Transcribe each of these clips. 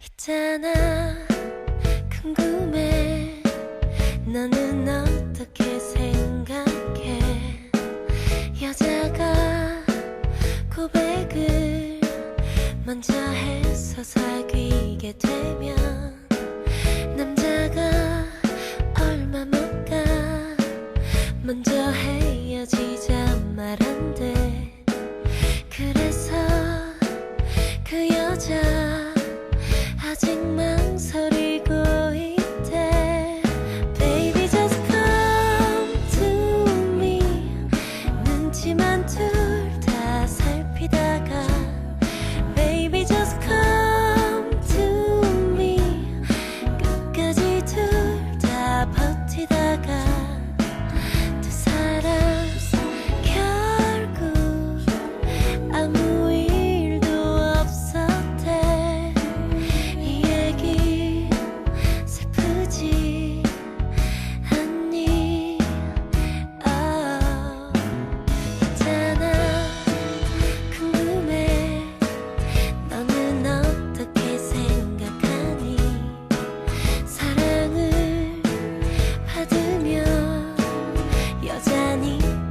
있잖아. 궁금해. 너는 어떻게 생각해? 여자가 고백을 먼저 해서 사귀게 되면 남자가 얼마 못 가 먼저 헤어지자 말한대. 그래서 그 여자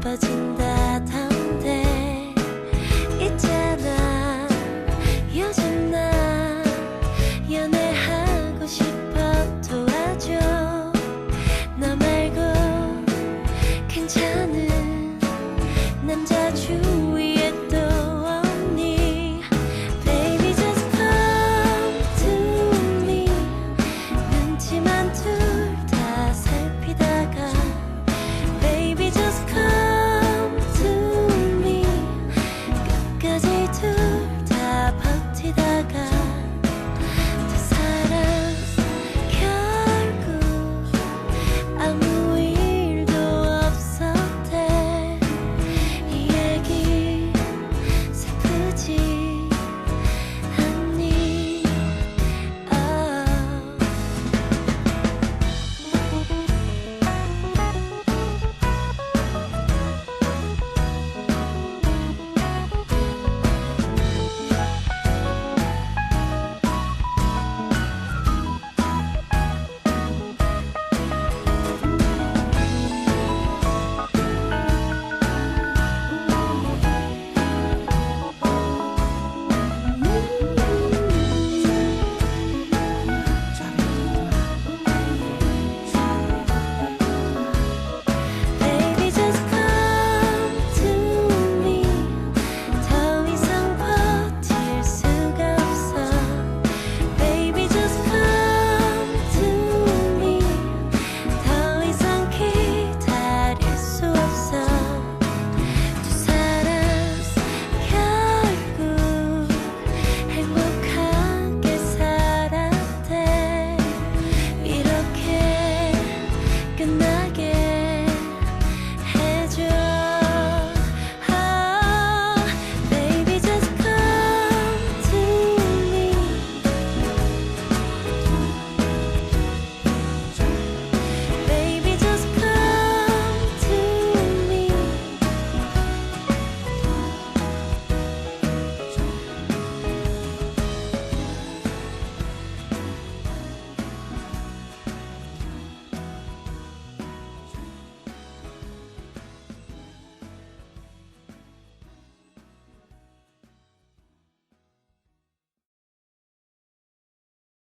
把简单。